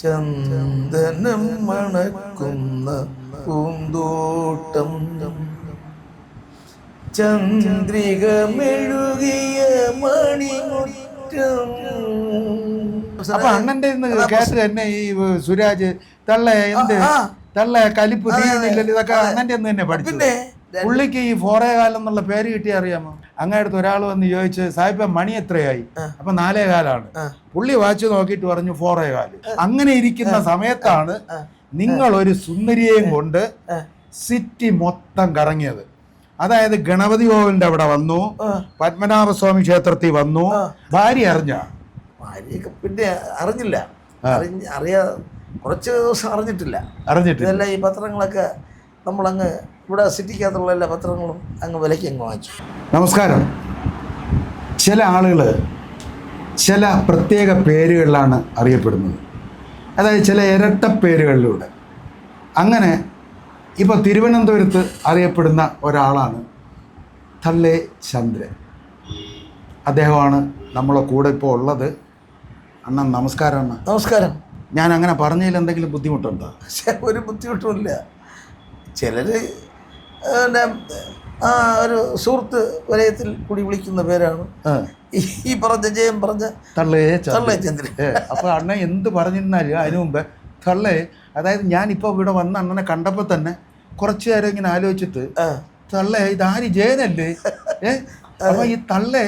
ചന്ദനം മണക്കുന്ന പൂന്തോട്ടം. ചന്ദ്രിക മെഴുകിയ മണിമുറ്റം. അപ്പൊ അണ്ണന്റെ കേട്ട് തന്നെ ഈ സുരാജ് തള്ള എന്ത്. തള്ള കലിപ്പ് തീരുന്നില്ലല്ലോ ഇതൊക്കെ അണ്ണന്റെ തന്നെ പഠിച്ചു. പിന്നെ പുള്ളിക്ക് ഈ ഫോറേ കാലം എന്നുള്ള പേര് കിട്ടി അറിയാമോ? അങ്ങടുത്ത് ഒരാൾ വന്ന് ചോദിച്ച് സാഹിബ് മണി എത്രയായി? അപ്പൊ നാലേ കാലാണ് പുള്ളി വാച്ച് നോക്കിയിട്ട് പറഞ്ഞു ഫോറേ കാൽ അങ്ങനെ ഇരിക്കുന്ന സമയത്താണ് നിങ്ങൾ ഒരു സുന്ദരിയെയും കൊണ്ട് സിറ്റി മൊത്തം കറങ്ങിയത്. അതായത് ഗണപതി കോവിലിന്റെ അവിടെ വന്നു. പത്മനാഭസ്വാമി ക്ഷേത്രത്തിൽ വന്നു. ഭാര്യ അറിഞ്ഞ? ഭാര്യയൊക്കെ പിന്നെ അറിഞ്ഞില്ല. അറിയാ കുറച്ച് ദിവസം അറിഞ്ഞിട്ടില്ല. അറിഞ്ഞിട്ടില്ല. ഇതെല്ലാം ഈ പത്രങ്ങളൊക്കെ നമ്മളങ്ങ് ഇവിടെ സിറ്റിക്കകത്തുള്ള എല്ലാ പത്രങ്ങളും അങ്ങ് വിലയ്ക്ക് അങ്ങ് വാങ്ങിച്ചു. നമസ്കാരം. ചില ആളുകൾ ചില പ്രത്യേക പേരുകളിലാണ് അറിയപ്പെടുന്നത്. അതായത് ചില ഇരട്ട പേരുകളിലൂടെ. അങ്ങനെ ഇപ്പോൾ തിരുവനന്തപുരത്ത് അറിയപ്പെടുന്ന ഒരാളാണ് തള്ളേ ചന്ദ്രൻ. അദ്ദേഹമാണ് നമ്മളെ കൂടെ ഇപ്പോൾ ഉള്ളത്. അണ്ണൻ നമസ്കാരം അണ്ണ നമസ്കാരം. ഞാൻ അങ്ങനെ പറഞ്ഞതിൽ എന്തെങ്കിലും ബുദ്ധിമുട്ടുണ്ടോ? ഒരു ബുദ്ധിമുട്ടുമില്ല ചിലർ പിന്നെ ആ ഒരു സുഹൃത്ത് വലയത്തിൽ കൂടി വിളിക്കുന്ന പേരാണ്. ഈ പറഞ്ഞ ജയം പറഞ്ഞ തള്ളേ തള്ളേ ചന്ദ്രൻ. ഏ, അപ്പൊ അണ്ണൻ എന്ത് പറഞ്ഞിരുന്നാലും അതിനു മുമ്പ് തള്ളേ അതായത് ഞാനിപ്പോൾ ഇവിടെ വന്ന അണ്ണനെ കണ്ടപ്പോൾ തന്നെ കുറച്ചു നേരം ഇങ്ങനെ ആലോചിച്ചിട്ട് തള്ളേ ഇതാര് ജയനല്ലേ? ഏ അപ്പൊ ഈ തള്ളേ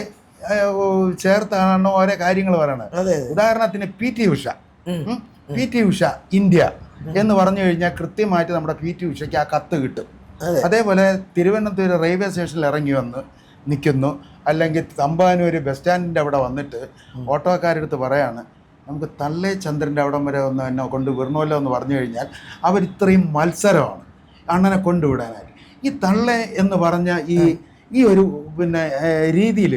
ചേർത്താണ് ഓരോ കാര്യങ്ങൾ പറയണത്. ഉദാഹരണത്തിന് P T Usha. P T Usha India എന്ന് പറഞ്ഞു കഴിഞ്ഞാൽ കൃത്യമായിട്ട് നമ്മുടെ പി ടി ഉഷയ്ക്ക് ആ കത്ത് കിട്ടും. അതേപോലെ തിരുവനന്തപുരം റെയിൽവേ സ്റ്റേഷനിൽ ഇറങ്ങി വന്ന് നിൽക്കുന്നു. അല്ലെങ്കിൽ തമ്പാനൂർ ബസ് സ്റ്റാൻഡിന്റെ അവിടെ വന്നിട്ട് ഓട്ടോക്കാരെടുത്ത് പറയാണ് നമുക്ക് തള്ളേ ചന്ദ്രന്റെ അവിടം വരെ ഒന്ന് എന്നെ കൊണ്ട് വിടണമല്ലോ എന്ന് പറഞ്ഞു കഴിഞ്ഞാൽ അവർ ഇത്രയും മത്സരമാണ്. അണ്ണനെ കൊണ്ടുവിടാനായിട്ട് ഈ തള്ളേ എന്ന് പറഞ്ഞ ഈ ഈ ഒരു പിന്നെ രീതിയിൽ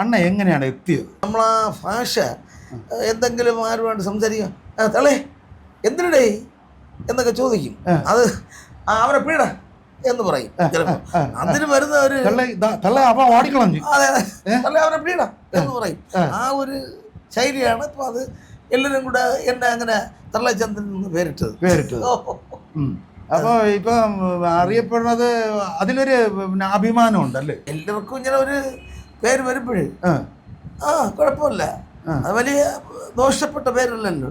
അണ്ണ എങ്ങനെയാണ് എത്തിയത്? നമ്മളാ ഭാഷ എന്തെങ്കിലും ആരുമായിട്ട് സംസാരിക്കുക. ആ തളേ എന്തിനടേ? എന്നൊക്കെ ചോദിക്കും. അത് അവരെ പീട എന്ന് പറയും. ചിലപ്പോൾ അതിന് വരുന്ന ഒരു അതെ തള്ളേ അവനെ എന്ന് പറയും. ആ. ഒരു ശൈലിയാണ് ഇപ്പൊ അത് എല്ലാരും കൂടെ എന്നെ അങ്ങനെ തള്ളച്ചന്ദ്രൻ എന്ന് പേരിട്ടത്. പേരിട്ടത്. ഓ, അപ്പൊ ഇപ്പം അറിയപ്പെടുന്നത് അതിലൊരു പിന്നെ അഭിമാനം ഉണ്ടല്ലേ എല്ലാവർക്കും ഇങ്ങനെ ഒരു പേര് വരുമ്പോഴേ ആ, കുഴപ്പമില്ല. അത് വലിയ ദോഷപ്പെട്ട പേരല്ലല്ലോ.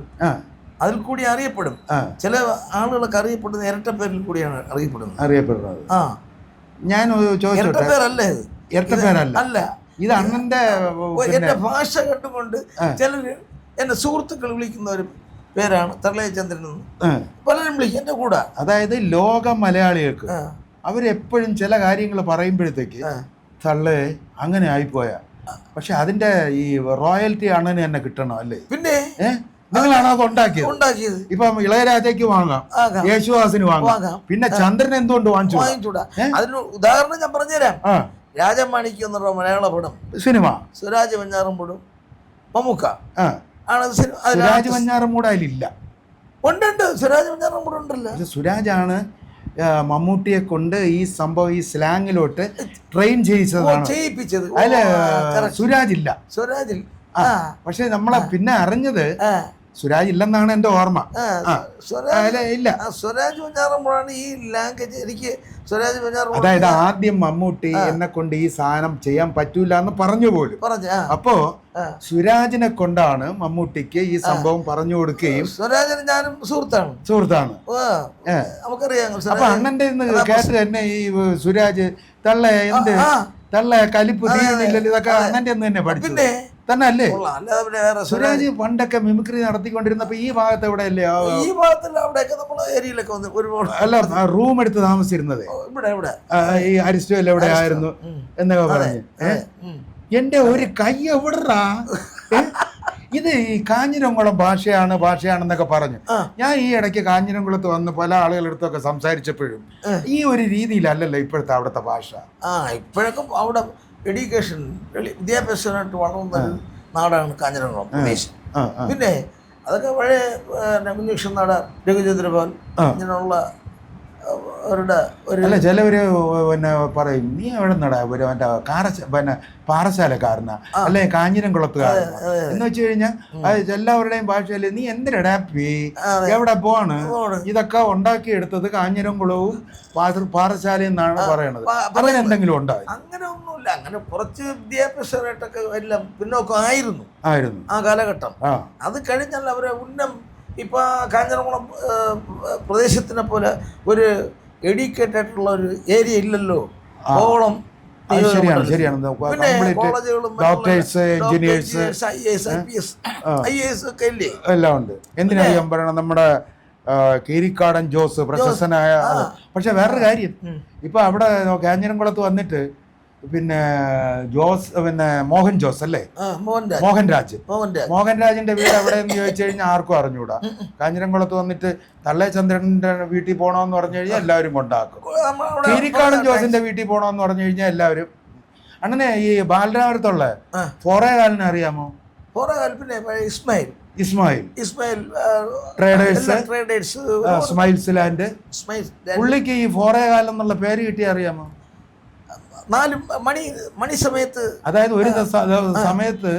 അതിൽ കൂടി അറിയപ്പെടും. ചില ആളുകളൊക്കെ അറിയപ്പെടുന്നത് ഇരട്ട പേരിൽ കൂടിയാണ് അറിയപ്പെടുന്നത്. അറിയപ്പെടുന്നത്. ആ. ഞാൻ അല്ല. ഇത് അണ്ണന്റെ എന്റെ ഭാഷ കണ്ടുകൊണ്ട് ചിലര് എന്റെ സുഹൃത്തുക്കൾ വിളിക്കുന്ന ഒരു പേരാണ് തള്ളയചന്ദ്രൻ പലരും വിളിക്കും എന്റെ കൂടെ. അതായത് ലോക മലയാളികൾക്ക് അവരെപ്പോഴും ചില കാര്യങ്ങൾ പറയുമ്പോഴത്തേക്ക്. തള്ളേ അങ്ങനെ ആയിപ്പോയ. പക്ഷെ അതിന്റെ ഈ റോയൽറ്റി അണ്ണന് തന്നെ കിട്ടണം അല്ലേ? പിന്നെ? ഏ ഉണ്ടാക്കിയത്. ഉണ്ടാക്കിയത്. ഇപ്പം ഇളയരാജയ്ക്ക് വാങ്ങാം. യേശുദാസിന് വാങ്ങാം. പിന്നെ ചന്ദ്രൻ എന്തുകൊണ്ട് വാങ്ങിച്ചു വാങ്ങിച്ചൂടാ അതിന് ഉദാഹരണം ഞാൻ പറഞ്ഞുതരാം. രാജമാണിക്യം എന്നുള്ള മലയാള പടം. സിനിമ. സുരാജ് വെഞ്ഞാറമ്പൂടും മമ്മൂക്ക. ആണ് സുരാജ് മഞ്ഞാറമൂട് അതിലില്ല. ഉണ്ട് ഉണ്ട് സുരാജ് വെഞ്ഞാറമ്പൂട് ഉണ്ടല്ലോ. പക്ഷെ സുരാജാണ് ആ, മമ്മൂട്ടിയെ കൊണ്ട് ഈ സംഭവം ഈ സ്ലാങ്ങിലോട്ട് ട്രെയിൻ ചെയ്യിച്ചതാണ്. ചെയ്യിപ്പിച്ചത്. അതിൽ ആ, സുരാജ് ഇല്ല. സുരാജ് പക്ഷെ നമ്മളെ പിന്നെ അറിഞ്ഞത് സുരാജ് ഇല്ലെന്നാണ് എന്റെ ഓർമ്മ. ഇല്ല. സ്വരാജ് വെഞ്ഞാറമ്പൂടാണ് ഈ ലാംഗ്വേജ് എനിക്ക് സ്വരാജ് വെഞ്ഞാറമ്പൂട് അതായത് ആദ്യം മമ്മൂട്ടി എന്നെ കൊണ്ട് ഈ സാധനം ചെയ്യാൻ പറ്റൂല എന്ന് പറഞ്ഞു പോലും. പറഞ്ഞു അപ്പോ. സുരാജിനെ കൊണ്ടാണ് മമ്മൂട്ടിക്ക് ഈ സംഭവം പറഞ്ഞു കൊടുക്കുകയും സ്വരാജിന് ഞാനും സുഹൃത്താണ്. സുഹൃത്താണ്. നമുക്കറിയാം അപ്പൊ അണ്ണന്റെ കേട്ട് തന്നെ ഈ സുരാജ് തള്ള എന്ത്. തള്ള കലിപ്പ് തീരുന്നില്ലല്ലോ ഇതൊക്കെ അണ്ണന്റെ തന്നെ പഠിച്ചു തന്നെ അല്ലേ സുരാജ് പണ്ടൊക്കെ മിമിക്രി നടത്തിക്കൊണ്ടിരുന്നപ്പോ ഈ ഭാഗത്ത് എവിടെ അല്ലേ ഈ ഭാഗത്തിൽ അവിടെയൊക്കെ നമ്മളെ ഏരിയയിലൊക്കെ വന്ന് ഒരുപാട് അല്ല റൂം എടുത്ത് താമസിച്ചിരുന്നത്. ഇവിടെ ഇവിടെ. ഈ അരിസ്റ്റോയിൽ എവിടെ ആയിരുന്നു എന്നൊക്കെ പറഞ്ഞു? എന്റെ ഒരു കൈ എവിടാ ഇത് ഈ കാഞ്ഞിരംകുളം ഭാഷയാണ് ഭാഷയാണെന്നൊക്കെ പറഞ്ഞു. ഞാൻ ഈ ഇടയ്ക്ക് കാഞ്ഞിരംകുളത്ത് വന്ന് പല ആളുകളെടുത്തൊക്കെ സംസാരിച്ചപ്പോഴും ഈ ഒരു രീതിയിലല്ലല്ലോ ഇപ്പോഴത്തെ അവിടുത്തെ ഭാഷ. ആ ഇപ്പോഴൊക്കെ അവിടെ എഡ്യൂക്കേഷൻ വിദ്യാഭ്യാസമായിട്ട് വളർന്ന ഒരു നാടാണ് കാഞ്ഞിരംകുളം പ്രദേശം. പിന്നെ അതൊക്കെ പഴയ പിന്നെ നാട് രഘുചന്ദ്രപാൽ. ഇങ്ങനെയുള്ള അവരുടെ ഒരു അല്ല ചിലവര് പിന്നെ പറയും നീ എവിടെ നടാ ഒരു മറ്റേ കാറ പിന്നെ പാറശാലക്കാരനാ? അല്ലെ കാഞ്ഞിരംകുളത്തുകാരൻ എന്ന് വെച്ച് കഴിഞ്ഞാൽ എല്ലാവരുടെയും ഭാഷയിൽ നീ എന്തിനടാ പേ? എവിടെ പോവാണ്? ഇതൊക്കെ ഉണ്ടാക്കിയെടുത്തത് കാഞ്ഞിരംകുളവും പാറ- പാറശാലയും എന്നാണ് പറയണത്. അങ്ങനെ എന്തെങ്കിലും ഉണ്ടായി അങ്ങനെ ഒന്നുമില്ല. അങ്ങനെ കുറച്ച് വിദ്യാഭ്യാസമായിട്ടൊക്കെ എല്ലാം പിന്നോക്കം ആയിരുന്നു. ആയിരുന്നു. ആ കാലഘട്ടം. അത് കഴിഞ്ഞാൽ അവരെ ഉന്നം ഇപ്പൊ കാഞ്ഞിരകുളം പ്രദേശത്തിനെ പോലെ ഒരു എഡ്യൂക്കേറ്റഡ് ആയിട്ടുള്ള ഒരു ഏരിയ ഇല്ലല്ലോ. ഓളം ശരിയാണ് ശരിയാണ്. Doctors engineers I I S ഒക്കെ ഇല്ലേ? എല്ലാം ഉണ്ട്. എന്തിനാ പറയണം നമ്മുടെ കേരിക്കാടൻ ജോസ് പ്രശസ്തനായ പക്ഷെ വേറൊരു കാര്യം. ഇപ്പൊ അവിടെ കാഞ്ഞിരംകുളത്ത് വന്നിട്ട് പിന്നെ ജോസ് പിന്നെ മോഹൻ ജോസ് അല്ലേ? മോഹൻരാജ് മോഹൻ രാജ്. മോഹൻ മോഹൻരാജിന്റെ വീട് എവിടെയെന്ന് ചോദിച്ചു കഴിഞ്ഞാൽ ആർക്കും അറിഞ്ഞൂടാ. കാഞ്ഞിരംകുളത്ത് വന്നിട്ട് തള്ളേചന്ദ്രന്റെ വീട്ടിൽ പോണോന്ന് പറഞ്ഞു കഴിഞ്ഞാൽ എല്ലാവരും കൊണ്ടാക്കും. കീരിക്കാടൻ ജോസിന്റെ വീട്ടിൽ പോണോന്ന് പറഞ്ഞു കഴിഞ്ഞാൽ എല്ലാവരും അങ്ങനെ ഈ ബാലരാമരത്തുള്ള ആ. ഫോറേകാലിനെ അറിയാമോ? പിന്നെ Ismail. Ismail. Ismail traders traders smiles land. പുള്ളിക്ക് ഈ ഫോറേകാലം എന്നുള്ള പേര് കിട്ടിയ അറിയാമോ? നാല് മണി മണി സമയത്ത് അതായത് ഒരു സമയത്ത്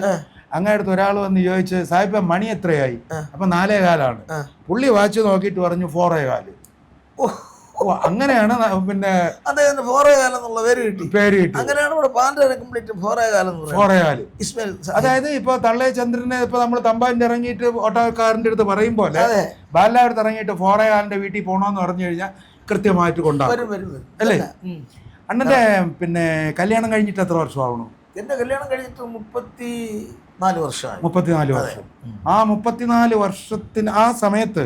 അങ്ങടുത്ത് ഒരാൾ വന്ന് ചോദിച്ച് സാഹിബ് മണി എത്രയായി? അപ്പൊ നാലേ കാലാണ്. പുള്ളി വാച്ച് നോക്കിയിട്ട് പറഞ്ഞു ഫോറേ കാൽ. അങ്ങനെയാണ് പിന്നെ അദ്ദേഹത്തിന് ഫോറേ കാലം എന്നുള്ള പേര് കിട്ടി. പേര് കിട്ടി. അങ്ങനെയാണ് ഇവിടെ കംപ്ലീറ്റ് ഫോറേ കാലം ഫോറേ കാൽ. ഇസ്മായിൽ അതായത് ഇപ്പൊ തള്ളേ ചന്ദ്രനെ ഇപ്പൊ നമ്മൾ തമ്പാന്റെ ഇറങ്ങിയിട്ട് ഓട്ടോക്കാരന്റെ അടുത്ത് പറയും പോലെ ബാലാടുത്ത് ഇറങ്ങിയിട്ട് ഫോറേ കാലിന്റെ വീട്ടിൽ പോണോന്ന് പറഞ്ഞു കഴിഞ്ഞാൽ കൃത്യമായിട്ട് കൊണ്ടാകും അല്ലേ? അണ്ണന്റെ പിന്നെ കല്യാണം കഴിഞ്ഞിട്ട് എത്ര വർഷമാവണം എന്റെ കല്യാണം കഴിഞ്ഞിട്ട് മുപ്പത്തി നാല് വർഷമായി. മുപ്പത്തിനാല് വർഷം. ആ മുപ്പത്തിനാല് വർഷത്തിന് ആ സമയത്ത്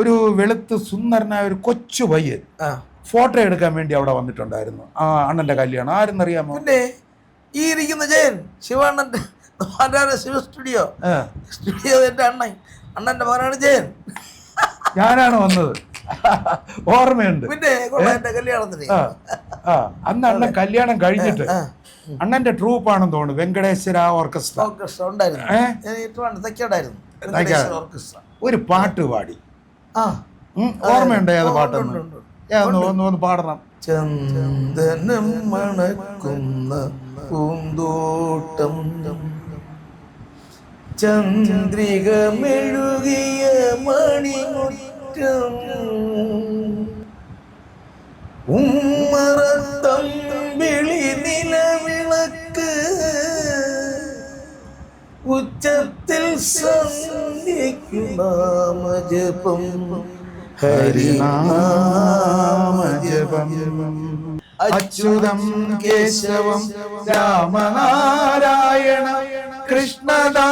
ഒരു വെളുത്ത് സുന്ദരനായ ഒരു കൊച്ചു പയ്യൻ ഫോട്ടോ എടുക്കാൻ വേണ്ടി അവിടെ വന്നിട്ടുണ്ടായിരുന്നു. ആ അണ്ണന്റെ കല്യാണം. ആരെന്നറിയാമോ? പിന്നെ ഈ ഇരിക്കുന്ന ജയൻ ശിവാണ്ണന്റെ ശിവ സ്റ്റുഡിയോ. സ്റ്റുഡിയോ എന്റെ അണ്ണൻ. അണ്ണന്റെ മകനാണ് ജയൻ. ഞാനാണ് വന്നത്. ഓർമ്മയുണ്ട്. പിന്നെ കൊള്ളാം എന്റെ കല്യാണത്തിന് ആ അന്ന് അണ്ണൻ കല്യാണം കഴിഞ്ഞിട്ട് അണ്ണന്റെ ട്രൂപ്പ് ആണെന്ന് തോന്നുന്നു വെങ്കടേശ്വര ഓർക്കസ്ട്ര. ഓർക്കസ്ട്ര ഉണ്ടായിരുന്നു. ഓർക്കസ്ട്ര. ഒരു പാട്ട് പാടി. ഓർമ്മയുണ്ടോ ഏത് പാട്ടെന്ന്? ഒന്ന് ഒന്ന് ഒന്ന് പാടണം. ചന്ദനം മണക്കുന്ന പൂന്തോട്ടം. ചന്ദ്രിക മെഴുകിയ മണിമുറ്റം ഉമ്മറത്തം വിളി നിലവിളക്ക്. ഉച്ചത്തിൽ സന്ധിക്കുനാമജപം ഹരിനാമജപം. അച്യുതം കേശവം രാമനാരായണ കൃഷ്ണദാമോദരം.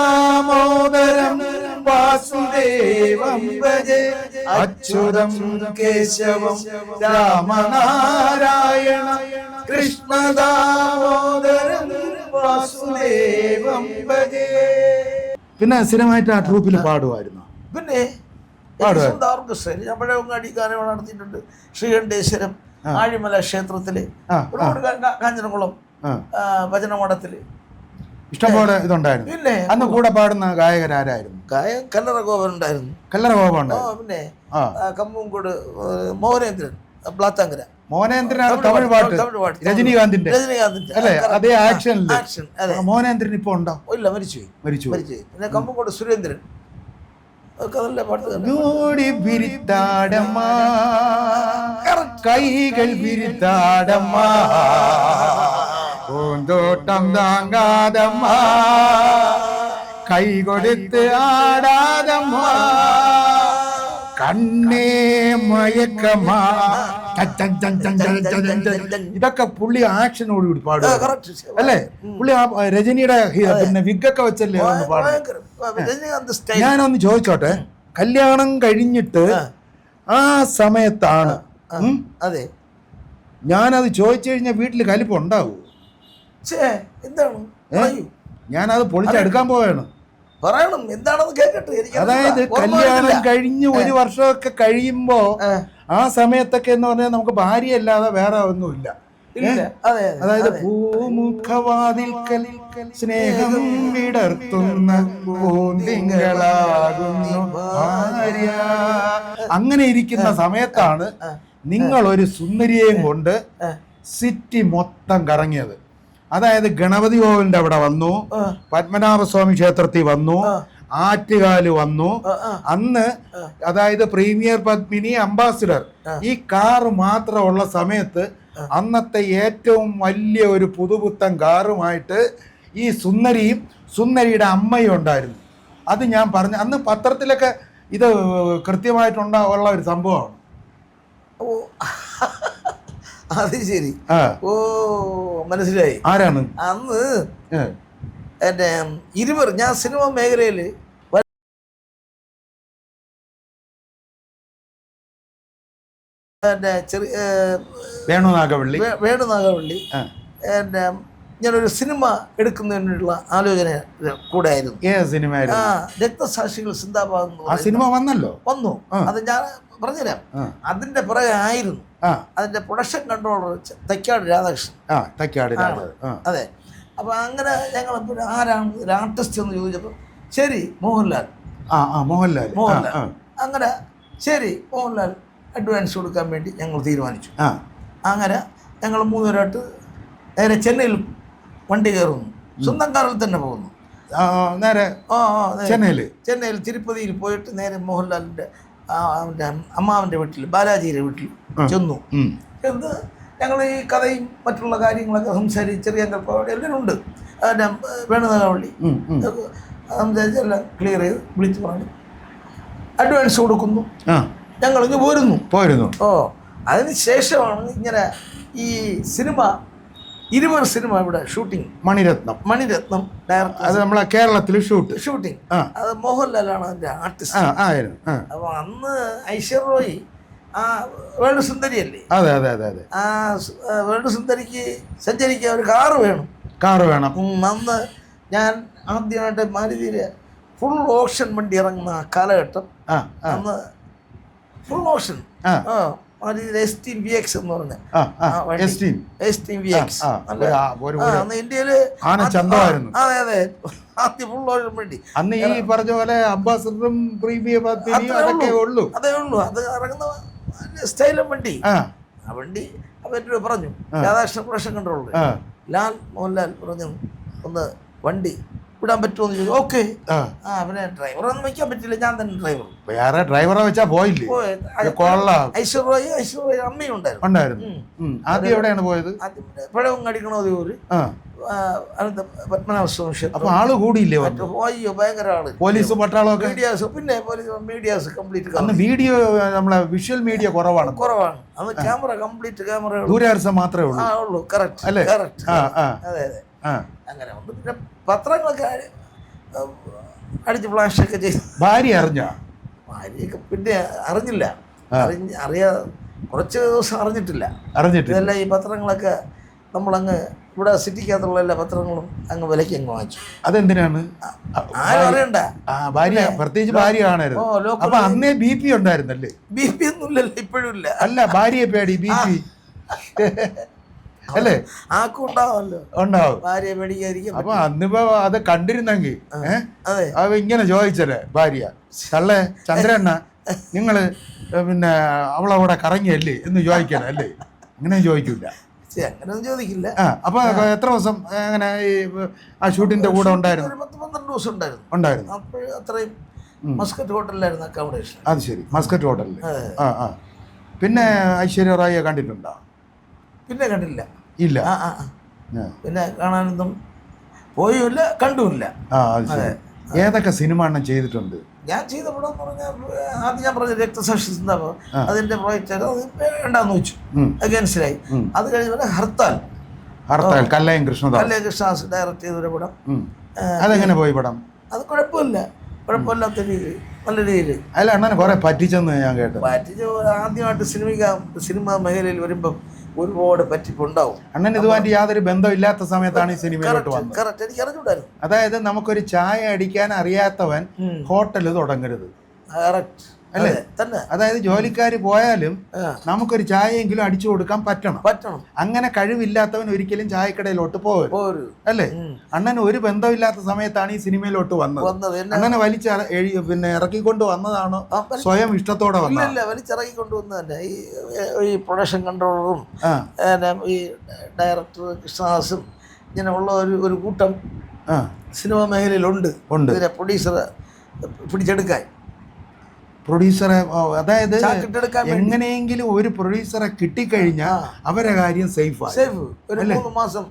വാസുദേവം ഭജേ അച്യുതം കേശവം രാമനാരായണ കൃഷ്ണദാമോദരം വാസുദേവം ഭജേ പിന്നെ സ്ഥിരമായിട്ട് ആ ട്രൂപ്പിൽ പാടുമായിരുന്നു? പിന്നെ ഞാൻ പഴയങ്ങാടി ഗാനങ്ങൾ നടത്തിയിട്ടുണ്ട്. ശ്രീകണ്ഠേശ്വരം ആഴിമല ക്ഷേത്രത്തിൽ. കാഞ്ഞിരംകുളം ഭജനമഠത്തിൽ. ഇഷ്ടംപോലെ ഇതുണ്ടായിരുന്നു. പിന്നെ അന്ന് കൂടെ പാടുന്ന ഗായകരാരായിരുന്നു ഗായകൻ കല്ലറ ഗോപൻ ഉണ്ടായിരുന്നു. കല്ലറ ഗോപൻ ഉണ്ടായിരുന്നു പിന്നെ ആ, മോഹനേന്ദ്രൻ പ്ലാത്താങ്കര മോഹനേന്ദ്രൻ തമിഴ് പാട്ട്. രജനീകാന്തിന്റെ രജനീകാന്തിന്റെ അല്ലേ? അതേ ആക്ഷനിൽ ആക്ഷൻ അതെ. മോഹനേന്ദ്രൻ ഇപ്പൊ ഉണ്ടോ? ഇല്ല മരിച്ചുപോയി. മരിച്ചു മരിച്ചുപോയി. പിന്നെ കമ്മങ്കോട് സുരേന്ദ്രൻ. അതൊക്കെ നല്ല പാട്ട് തന്നെ. ജോടി വിരിത്താടമ്മ കൈകൾ വിരിത്താടമ്മ പൂന്തോട്ടം താങ്കാതമ്മ കൈ കൊടുത്ത് ആടാതമ്മ. കണ്ണേ മയക്കമാ. ഇതൊക്കെ പുള്ളി ആക്ഷനോട് കൂടി ആ, അല്ലേ? പുള്ളി ആ രജനിയുടെ പിന്നെ വിഗൊക്കെ വെച്ചല്ലേ ഒന്ന് പാടും. ഞാനൊന്ന് ചോദിച്ചോട്ടെ? കല്യാണം കഴിഞ്ഞിട്ട് ആ. സമയത്താണ് അതെ. ഞാനത് ചോദിച്ചു കഴിഞ്ഞാൽ വീട്ടിൽ കലിപ്പ് ഉണ്ടാവൂ? ഛേ എന്താണ്? പറയൂ. ഞാനത് പൊളിച്ചെടുക്കാൻ പോവാണ്. പറയണം. എന്താണെന്ന് കേൾക്കട്ടെ എനിക്ക് അതായത് കല്യാണം കഴിഞ്ഞ് ഒരു വർഷമൊക്കെ കഴിയുമ്പോ ആ സമയത്തൊക്കെ എന്ന് പറഞ്ഞാൽ നമുക്ക് ഭാര്യ അല്ലാതെ വേറെ ഒന്നുമില്ല. അതായത് ഭൂമുഖവാതിൽ സ്നേഹം വിടർത്തുന്ന പൂന്തിങ്കളാകുന്നു ഭാര്യ. അങ്ങനെ ഇരിക്കുന്ന സമയത്താണ് നിങ്ങൾ ഒരു സുന്ദരിയെയും കൊണ്ട് സിറ്റി മൊത്തം കറങ്ങിയത്. അതായത് ഗണപതി കോവിലിന്റെ അവിടെ വന്നു പത്മനാഭസ്വാമി ക്ഷേത്രത്തിൽ വന്നു. ആറ്റുകാൽ വന്നു. അന്ന് അതായത് പ്രീമിയർ പത്മിനി അംബാസിഡർ ഈ കാറ് മാത്രമുള്ള സമയത്ത് അന്നത്തെ ഏറ്റവും വലിയ ഒരു പുതുപുത്തൻ കാറുമായിട്ട് ഈ സുന്ദരിയും സുന്ദരിയുടെ അമ്മയും ഉണ്ടായിരുന്നു. അത് ഞാൻ പറഞ്ഞു അന്ന് പത്രത്തിലൊക്കെ ഇത് കൃത്യമായിട്ടുണ്ടാ ഉള്ള ഒരു സംഭവമാണ്. ഓ. അത് ശരി. ഓ മനസ്സിലായി. ആരാണ്? അന്ന് എന്റെ ഇരുവർ ഞാൻ സിനിമ മേഖലയിൽ എന്നെ ചെറിയ വേണു നാഗവള്ളി. വേണു വേണുനാഗവള്ളി എന്നെ ഞാനൊരു സിനിമ എടുക്കുന്നതിനുള്ള ആലോചന കൂടെ ആയിരുന്നു രക്തസാക്ഷികൾ സിന്ദാബാദ് ആ സിനിമ വന്നല്ലോ? വന്നു. അത് ഞാൻ പറഞ്ഞുതരാം. അതിന്റെ പുറകെ ആയിരുന്നു അതിന്റെ പ്രൊഡക്ഷൻ കൺട്രോളർ തെക്കാട് രാധാകൃഷ്ണൻ. തക്കാട്. അതെ. അപ്പൊ അങ്ങനെ ഞങ്ങൾ ആരാണ് ആർട്ടിസ്റ്റ് എന്ന് ചോദിച്ചപ്പോൾ ശരി മോഹൻലാൽ. മോഹൻലാൽ. മോഹൻലാൽ. അങ്ങനെ ശരി മോഹൻലാൽ അഡ്വാൻസ് കൊടുക്കാൻ വേണ്ടി ഞങ്ങൾ തീരുമാനിച്ചു. ആ. അങ്ങനെ ഞങ്ങൾ മൂന്നുപേരായിട്ട് നേരെ ചെന്നൈയിൽ വണ്ടി കയറുന്നു. സ്വന്തം കാറിൽ തന്നെ പോകുന്നു. നേരെ ചെന്നൈയിൽ ചെന്നൈയിൽ തിരുപ്പതിയിൽ പോയിട്ട് നേരെ മോഹൻലാലിന്റെ അമ്മാവന്റെ വീട്ടിൽ ബാലാജിയുടെ വീട്ടിൽ ചെന്നു. ചെന്ന് ഞങ്ങൾ ഈ കഥയും മറ്റുള്ള കാര്യങ്ങളൊക്കെ സംസാരിച്ച് ചെറിയ എല്ലാവരും ഉണ്ട്. അതിന്റെ വേണുനാഗവള്ളി. സംസാരിച്ച് എല്ലാം ക്ലിയർ ചെയ്ത് വിളിച്ച് പറഞ്ഞു. അഡ്വാൻസ് കൊടുക്കുന്നു. ഞങ്ങളിങ്ങ് പോരുന്നു. പോയിരുന്നു ഓ അതിന് ശേഷമാണ് ഇങ്ങനെ ഈ സിനിമ ഇരുവർ സിനിമ ഇവിടെ ഷൂട്ടിംഗ്. മണിരത്നം. മണിരത്നം ഡയറക്ടർ അത് നമ്മളെ കേരളത്തിൽ ഷൂട്ട്. ഷൂട്ടിംഗ്. ആ. അത് മോഹൻലാലാണ് അതിന്റെ ആർട്ടിസ്റ്റ്. ആയിരുന്നു. അപ്പൊ അന്ന് ഐശ്വര്യ റോയ് ആ വേൾഡ് സുന്ദരിയല്ലേ? അതെ അതെ അതെ അതെ. ആ വേൾഡ് സുന്ദരിക്ക് സഞ്ചരിക്കാൻ ഒരു കാറ് വേണം. കാറ് വേണം. അന്ന് ഞാൻ ആദ്യമായിട്ട് മാരുതിയിലെ ഫുൾ ഓപ്ഷൻ വണ്ടി ഇറങ്ങുന്ന കാലഘട്ടം. അന്ന് ഫുൾ ഓപ്ഷൻ ആ. വി എക്സ് എന്ന് പറഞ്ഞ. വി എക്സ് അന്ന് ഇന്ത്യയിൽ. അതെ അതെ. ആദ്യ വണ്ടി. അന്ന് ഈ പറഞ്ഞ പോലെ അംബാസഡറും പ്രീമിയം അതൊക്കെ ഉള്ളൂ. അതേ ഉള്ളൂ. അത് ഇറങ്ങുന്ന സ്റ്റൈലും വണ്ടി. ആ. വണ്ടി അവരുടെ പറഞ്ഞു. രാധാകൃഷ്ണ പ്രൊഡക്ഷൻ കൺട്രോളർ ആ. ലാൽ മോഹൻലാൽ പറഞ്ഞു ഒന്ന് വണ്ടി വിടാൻ പറ്റുമോ എന്ന് ചോദിച്ചു. ഓക്കെ. ആ. പിന്നെ ഡ്രൈവറൊന്നും വയ്ക്കാൻ പറ്റില്ല. ഞാൻ തന്നെ ഡ്രൈവർ വേറെ ഡ്രൈവറെ വെച്ചാ പോയില്ലേ? ഐശ്വർ കൊള്ളാം. ഐശ്വര്യ ഐശ്വര്യ അമ്മയും ഉണ്ടായിരുന്നു. ഉണ്ടായിരുന്നു. ആദ്യം എവിടെയാണ് പോയത്? ആദ്യം പഴവും കടിക്കണോ ഒരു ആൾ കൂടിയില്ലേ അയ്യോ ഭയങ്കര ആൾ. പോലീസ് പട്ടാളമൊക്കെ? മീഡിയാസ് പിന്നെ പോലീസ് മീഡിയാസ് കംപ്ലീറ്റ് അന്ന് വീഡിയോ നമ്മളെ വിഷ്വൽ മീഡിയ കുറവാണ്. കുറവാണ്. അന്ന് ക്യാമറ കംപ്ലീറ്റ് ക്യാമറ ദൂരദർശൻ മാത്രമേ ഉള്ളൂ. ഉള്ളൂ. കറക്റ്റ് അല്ലേ? കറക്റ്റ് അതെ അതെ. അങ്ങനെ ഉണ്ട് പിന്നെ പത്രങ്ങളൊക്കെ അടിച്ച് ഫ്ലാഷൊക്കെ ചെയ്ത്. ഭാര്യ അറിഞ്ഞോ? ഭാര്യയൊക്കെ പിന്നെ അറിഞ്ഞില്ല. അറിഞ്ഞ് അറിയാ കുറച്ച് ദിവസം അറിഞ്ഞിട്ടില്ല. അറിഞ്ഞിട്ടില്ല. ഇതെല്ലാം ഈ പത്രങ്ങളൊക്കെ നമ്മളങ്ങ് ഇവിടെ സിറ്റിക്കകത്തുള്ള എല്ലാ പത്രങ്ങളും അങ്ങ് വിലയ്ക്ക് അങ്ങ് വാങ്ങിച്ചു. അതെന്തിനാണ്? ആരും അറിയണ്ട. ഭാര്യ പ്രത്യേകിച്ച് ഭാര്യ അപ്പൊ അന്നേ ബി പി ഉണ്ടായിരുന്നല്ലേ? ബി പി ഒന്നും ഇല്ലല്ലോ ഇപ്പോഴും ഇല്ല. അല്ല ഭാര്യയെ പേടി ബി പി. അല്ലേ? ആക്കും ഉണ്ടാവുമല്ലോ. ഉണ്ടാവും. ഭാര്യ മേടിക്കാതിരിക്കും അപ്പൊ അന്നിപ്പോ അത് കണ്ടിരുന്നെങ്കിൽ ഏഹ് അവ ഇങ്ങനെ ചോദിച്ചല്ലേ ഭാര്യ? തള്ളേ ചന്ദ്രണ്ണ നിങ്ങൾ പിന്നെ അവളവിടെ കറങ്ങിയല്ലേ എന്ന് ചോദിക്കണം അല്ലേ? അങ്ങനെ ചോദിക്കൂല. അങ്ങനെയൊന്നും ചോദിക്കില്ല. അപ്പൊ എത്ര ദിവസം അങ്ങനെ ഈ ആ ഷൂട്ടിന്റെ കൂടെ ഉണ്ടായിരുന്നു? പത്ത് പന്ത്രണ്ട് ദിവസം ഉണ്ടായിരുന്നു. ഉണ്ടായിരുന്നു. അപ്പോൾ അത്രയും മസ്കറ്റ് ഹോട്ടലിലായിരുന്നു അക്കോമഡേഷൻ അത് ശരി മസ്കറ്റ് ഹോട്ടലിൽ ആ ആ. പിന്നെ ഐശ്വര്യ റായിയെ കണ്ടിട്ടുണ്ടോ? പിന്നെ കണ്ടില്ല. ഇല്ല. ആ ആ. പിന്നെ കാണാനൊന്നും പോയുമില്ല കണ്ടുമില്ല. ആ അത് ശരി. ഏതൊക്കെ സിനിമ എണ്ണം ചെയ്തിട്ടുണ്ട്? ഞാൻ ചെയ്ത പടം എന്ന് പറഞ്ഞാൽ ആദ്യം ഞാൻ പറഞ്ഞ രക്തസാക്ഷി സിന്ധാപോ അതിന്റെ പ്രോജക്റ്റ് അത് വേണ്ടാന്ന് വെച്ചു. ഉം. അത് കഴിഞ്ഞ ഉം. അത് കഴിഞ്ഞ് ഹർത്താൽ. ഹർത്താൽ കല്ലയം കൃഷ്ണദാസ്. കല്ലേ കൃഷ്ണദാസ് ഡയറക്റ്റ് ചെയ്തൊരു പടം. ഉം. അതെങ്ങനെ പോയി പടം? അത് കുഴപ്പമില്ല. കുഴപ്പമില്ലാത്ത രീതിയിൽ നല്ല രീതിയിൽ. അല്ല അണ്ണനെ കുറെ പറ്റിച്ചെന്ന് ഞാൻ കേട്ടു പറ്റിച്ച് ആദ്യമായിട്ട് സിനിമ സിനിമ മേഖലയിൽ വരുമ്പം ഒരുപാട് പറ്റിപ്പുണ്ടാവും. അണ്ണൻ ഇതുമായിട്ട് യാതൊരു ബന്ധമില്ലാത്ത സമയത്താണ് ഈ സിനിമയിലോട്ട് വന്നത്. കറക്റ്റ് എനിക്ക് അറിഞ്ഞൂടായിരുന്നു അതായത് നമുക്കൊരു ചായ അടിക്കാൻ അറിയാത്തവൻ. ഹോട്ടൽ തുടങ്ങരുത്. കറക്റ്റ് അല്ലേ? തന്നെ. അതായത് ജോലിക്കാർ പോയാലും നമുക്കൊരു ചായയെങ്കിലും അടിച്ചു കൊടുക്കാൻ പറ്റണം. പറ്റണം. അങ്ങനെ കഴിവില്ലാത്തവൻ ഒരിക്കലും ചായക്കടയിലോട്ട് പോകരുത് അല്ലേ? അണ്ണൻ ഒരു ബന്ധമില്ലാത്ത സമയത്താണ് ഈ സിനിമയിലോട്ട് വന്നത്. അങ്ങനെ വലിച്ച അണ്ണനെ വലിച്ച് പിന്നെ ഇറക്കിക്കൊണ്ട് വന്നതാണോ? സ്വയം ഇഷ്ടത്തോടെ വന്നത് വന്ന ഇല്ല വലിച്ചിറക്കി തന്നെ ഈ പ്രൊഡക്ഷൻ കൺട്രോളറും ഈ ഡയറക്ടർ കൃഷ്ണദാസും ഇങ്ങനെ ഉള്ള ഒരു ഒരു കൂട്ടം സിനിമ മേഖലയിലുണ്ട്. ഉണ്ട്. പ്രൊഡ്യൂസർ പിടിച്ചെടുക്കാൻ. പ്രൊഡ്യൂസറെ അതായത് എങ്ങനെയെങ്കിലും ഒരു പ്രൊഡ്യൂസറെ കിട്ടിക്കഴിഞ്ഞാൽ. അവരെ കാര്യം സേഫ് സേഫ് ഒരു മൂന്ന് മാസം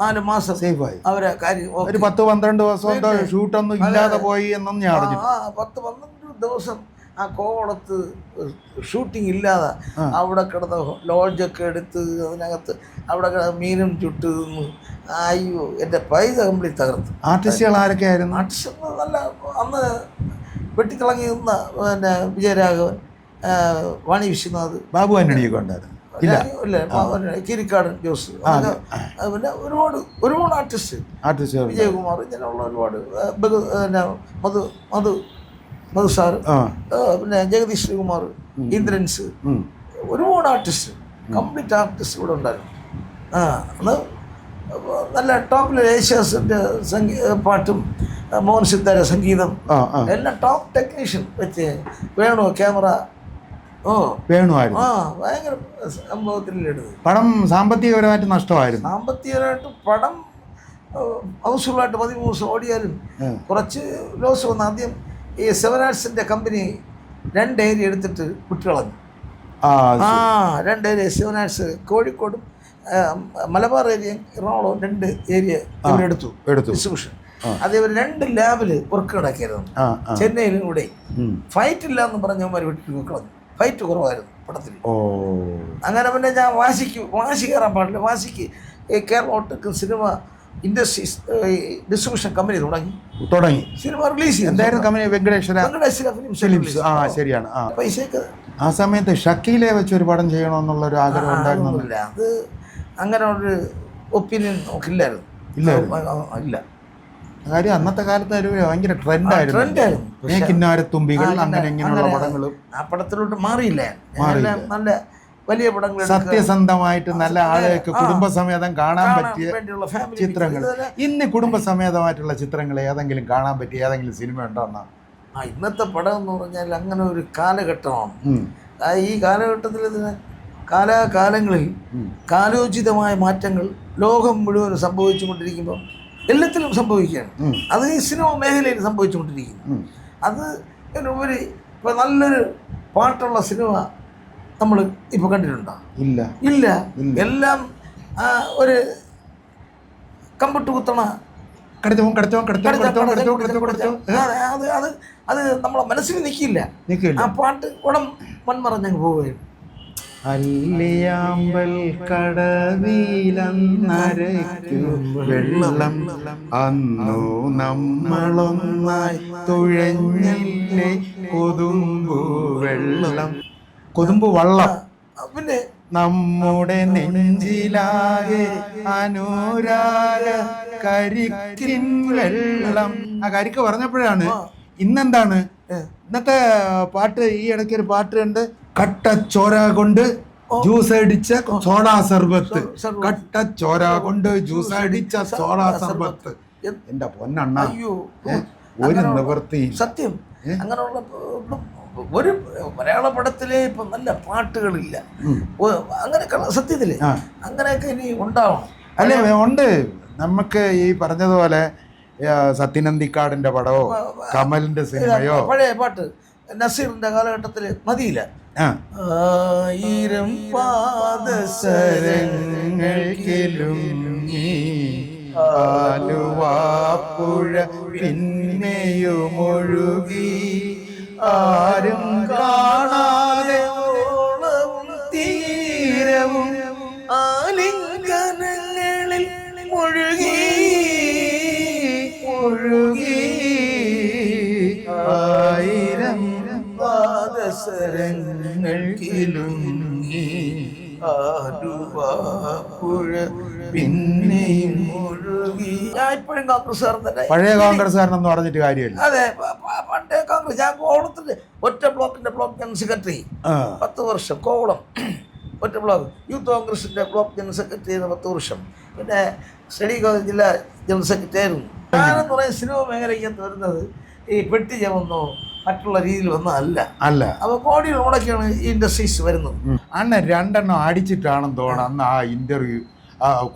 നാല് മാസം സേഫായി അവരെ കാര്യം ഒരു. പത്ത് പന്ത്രണ്ട് ദിവസം. ഷൂട്ടൊന്നും ഇല്ലാതെ പോയി എന്നൊന്നും ഞാൻ അറിഞ്ഞു പത്ത് പന്ത്രണ്ട് ദിവസം ആ കോവളത്ത് ഷൂട്ടിംഗ് ഇല്ലാതെ. അവിടെ കിടന്ന ലോഡ്ജൊക്കെ എടുത്ത് അതിനകത്ത് അവിടെ കിടന്ന് മീനും ചുട്ട് അയ്യോ എന്റെ പൈസ കംപ്ലീറ്റ് തകർത്ത് ആർട്ടിസ്റ്റുകൾ ആരൊക്കെ ആയിരുന്നു ആർട്ടിസ്റ്റ് നല്ല അന്ന് വെട്ടിത്തിളങ്ങി നിന്ന പിന്നെ വിജയരാഘവൻ വാണി വിശ്വനാഥ്. ബാബു ആന്റണിയൊക്കെ ഉണ്ടായിരുന്നു. ഇല്ല. കിരിക്കാടൻ ജോസ്. പിന്നെ ഒരുപാട് ഒരുപാട് ആർട്ടിസ്റ്റ് ആർട്ടിസ്റ്റ് വിജയകുമാർ ഇങ്ങനെയുള്ള ഒരുപാട്. പിന്നെ മധു മധു മധു ആ, പിന്നെ ജഗദീഷ് ശ്രീകുമാർ ഇന്ദ്രൻസ്. ഒരുപാട് ആർട്ടിസ്റ്റ് കംപ്ലീറ്റ് ആർട്ടിസ്റ്റ് ഇവിടെ ഉണ്ടായിരുന്നു. ആ അന്ന് നല്ല ടോപ്പിൽ യേശുദാസിന്റെ സംഗീത പാട്ടും മോഹൻ സിത്താര സംഗീതം. എല്ലാം ടോപ്പ് ടെക്നീഷ്യൻ വെച്ച് വേണു ക്യാമറ ഓ. വേണുമായിരുന്നു. ആ ഭയങ്കര സംഭവത്തിലെടുത്ത് പടം സാമ്പത്തികപരമായിട്ട് നഷ്ടമായിരുന്നു. സാമ്പത്തികമായിട്ട് പടം ഹൗസ്ഫുള്ളായിട്ട് പതിമൂന്ന് ദിവസം ഓടിയാലും കുറച്ച് ലോസ് വന്നു ആദ്യം ഈ സെവൻ ആർട്സിന്റെ കമ്പനി രണ്ട് ഏരിയ എടുത്തിട്ട് വിട്ടുകളഞ്ഞു ആ രണ്ട് ഏരിയ സെവൻ ആർട്സ് കോഴിക്കോടും മലബാർ ഏരിയ എറണാകുളവും രണ്ട് ഏരിയ ഇവരെടുത്തു. എടുത്തു. ഡിസ്ട്രിബ്യൂഷൻ അത് ഇവർ രണ്ട് ലാബിൽ വർക്ക് നടക്കായിരുന്നു ചെന്നൈയിലും കൂടെ. ഫൈറ്റ് ഇല്ല എന്ന് പറഞ്ഞവന്മാർ വിട്ടിട്ട് കളഞ്ഞു. ഫൈറ്റ് കുറവായിരുന്നു പടത്തിൽ. അങ്ങനെ പിന്നെ ഞാൻ വാശിക്ക് വാശി കയറാൻ പാടില്ല. വാശിക്ക് ഈ കേരള ഒട്ടക്ക് സിനിമ ഇൻഡസ്ട്രീസ് ഡിസ്ട്രിബ്യൂഷൻ കമ്പനി തുടങ്ങി. തുടങ്ങി. സിനിമ റിലീസ് എന്തായിരുന്നു company Venkateswara Venkateswara films films ആ ശരിയാണ്. ആ. പൈസയൊക്കെ ആ സമയത്ത് ഷക്കീലെ വെച്ച് ഒരു പടം ചെയ്യണമെന്നുള്ള ഒരു ആഗ്രഹം ഉണ്ടായിരുന്നില്ല അത് അങ്ങനെ ഒരു ഒപ്പീനിയൻ നമുക്കില്ലായിരുന്നു ഇല്ല ഇല്ല. കാര്യം അന്നത്തെ കാലത്ത് ഒരു ഭയങ്കര ട്രെൻഡായിരുന്നു കിന്നാരത്തുമ്പികൾ അങ്ങനെ ഇങ്ങനെയുള്ള പടങ്ങളും ആ പടത്തിലോട്ട് മാറിയില്ല. നല്ല വലിയ പടങ്ങൾ സത്യസന്ധമായിട്ട് നല്ല ആളെയൊക്കെ ആ. കുടുംബസമേതം കാണാൻ പറ്റിയ ചിത്രങ്ങൾ. ഇന്ന് കുടുംബസമേതമായിട്ടുള്ള ചിത്രങ്ങൾ ഏതെങ്കിലും കാണാൻ പറ്റിയ ഏതെങ്കിലും സിനിമ ഉണ്ടോ എന്നാ ആ ഇന്നത്തെ പടം എന്ന് പറഞ്ഞാൽ അങ്ങനെ ഒരു കാലഘട്ടമാണ്. ഈ കാലഘട്ടത്തിൽ ഇതിന് കാലാകാലങ്ങളിൽ കാലോചിതമായ മാറ്റങ്ങൾ ലോകം മുഴുവൻ സംഭവിച്ചുകൊണ്ടിരിക്കുമ്പോൾ എല്ലാത്തിലും സംഭവിക്കുകയാണ്. അത് ഈ സിനിമ മേഖലയിൽ സംഭവിച്ചുകൊണ്ടിരിക്കുന്നു. അത് ഉപരി ഇപ്പൊ നല്ലൊരു പാട്ടുള്ള സിനിമ നമ്മൾ ഇപ്പോൾ കണ്ടിട്ടുണ്ടോ? ഇല്ല. ഇല്ല. എല്ലാം ഒരു കമ്പിട്ട് കുത്തണ അത് അത് അത് നമ്മളെ മനസ്സിൽ നിൽക്കില്ല. നിൽക്കില്ല. ആ പാട്ട് ഉടം മൺമറഞ്ഞങ്ങ് പോവുകയാണ്. അല്ലിയാമ്പൽ കടവിലന്നരയ്ക്കു വെള്ളം. അന്നു നമ്മളൊന്നായി തുഴഞ്ഞില്ലേ കൊതുമ്പു വെള്ളം. കൊതുമ്പു വള്ളം. പിന്നെ നമ്മുടെ നെഞ്ചിലാകെ അനുരാഗ കരിക്കിൻ വെള്ളം. ആ കരിക്ക് പറഞ്ഞപ്പോഴാണ് ഇന്നെന്താണ്? ഇന്നത്തെ പാട്ട് ഈ ഇടയ്ക്ക് ഒരു പാട്ട് കണ്ട് കട്ട ചോര കൊണ്ട് ജ്യൂസ് അടിച്ച സോഡാ സർബത്ത്. കട്ട ചോര കൊണ്ട് ജ്യൂസ് അടിച്ച സോഡാ സർബത്ത്. എന്റെ പൊന്നണ്ണ. അയ്യോ. ഒരു നിവർത്തി സത്യം. അങ്ങനെയുള്ള ഒരു മലയാള പടത്തിലെ ഇപ്പം നല്ല പാട്ടുകളില്ല. അങ്ങനെ അങ്ങനെയൊക്കെ സത്യത്തിൽ. അങ്ങനെയൊക്കെ ഇനി ഉണ്ടാവണം. അല്ലേ? ഉണ്ട്. നമുക്ക് ഈ പറഞ്ഞതുപോലെ സത്യനന്ദിക്കാടിന്റെ പടമോ കമലിന്റെ സിനിമയോ? പഴയ പാട്ട്. നസീറിന്റെ കാലഘട്ടത്തിൽ മതിയില്ല. ആയിരം പാദസരങ്ങൾക്കിലും ആലുവാപ്പുഴ പിന്നെയുമൊഴുകി ആരും കാണാതെ പാദസരങ്ങൾക്കിലുങ്ങി ആലുവാപ്പുഴ പിന്നെയും മുഴുകി. ഞാൻ ഇപ്പോഴും കോൺഗ്രസ് തന്നെ പഴയ കോൺഗ്രസ്സുകാരനൊന്നും പറഞ്ഞിട്ട് കാര്യമില്ല. അതെ പണ്ട് കോൺഗ്രസ് ഞാൻ കോവളത്തിന്റെ ഒറ്റ ബ്ലോക്കിന്റെ ബ്ലോക്ക് ജനറൽ സെക്രട്ടറി. പത്ത് വർഷം കോവളം ഒറ്റ ബ്ലോക്ക്. യൂത്ത് കോൺഗ്രസിന്റെ ബ്ലോക്ക് ജനറൽ സെക്രട്ടറി ആയിരുന്നു പത്ത് വർഷം. പിന്നെ സ്റ്റഡി കോളേജ് ജില്ലാ ജനറൽ സെക്രട്ടറി ആയിരുന്നു. ഞാനെന്ന് പറയുന്ന സിനിമ മേഖലയ്ക്ക് വരുന്നത് ഈ പെട്ടി ചമന്നോ മറ്റുള്ള രീതിയിൽ വന്നതല്ല. അല്ല. അപ്പോൾ കോടി മുടക്കിയാണ് ഈ ഇൻഡസ്ട്രീസ് വരുന്നത്. അന്ന അണ്ണൻ രണ്ടെണ്ണം അടിച്ചിട്ടാണെന്ന് തോന്നുന്നു അന്ന് ആ ഇന്റർവ്യൂ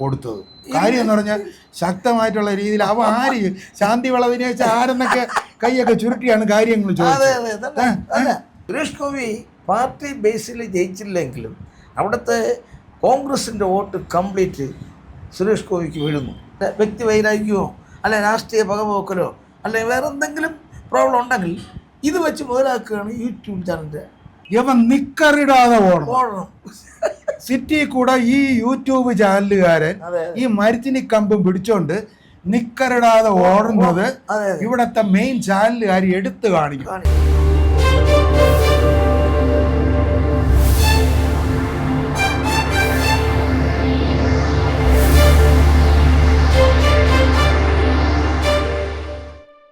കൊടുത്തത്. കാര്യം എന്ന് പറഞ്ഞാൽ ശക്തമായിട്ടുള്ള രീതിയിൽ അവ ആര് ശാന്തി വളവിനെ വെച്ച് ആരെന്നൊക്കെ കൈയൊക്കെ ചുരുട്ടിയാണ് കാര്യങ്ങൾ ചോദിച്ചത്. അതെ തന്നെ അല്ല. സുരേഷ് ഗോപി പാർട്ടി ബേസിൽ ജയിച്ചില്ലെങ്കിലും അവിടുത്തെ കോൺഗ്രസിന്റെ വോട്ട് കംപ്ലീറ്റ് സുരേഷ് ഗോപിക്ക് വീഴുന്നു. വ്യക്തി വൈരാഗ്യമോ അല്ലെ രാഷ്ട്രീയ പകപോക്കലോ അല്ലെ വേറെ എന്തെങ്കിലും പ്രോബ്ലം ഉണ്ടെങ്കിൽ ഇത് വെച്ച് മുതലാക്കുകയാണ് യൂട്യൂബ് ചാനലിന്റെ ഇവൻ നിക്കറിടാതെ ഓടണം. ഓടണം. സിറ്റി കൂടെ ഈ യൂട്യൂബ് ചാനലുകാരൻ ഈ മരുത്തിനി കമ്പും പിടിച്ചോണ്ട് നിക്കറിടാതെ ഓടുന്നത് ഇവിടത്തെ മെയിൻ ചാനലുകാർ എടുത്തു കാണിക്കും. കാണിക്കും.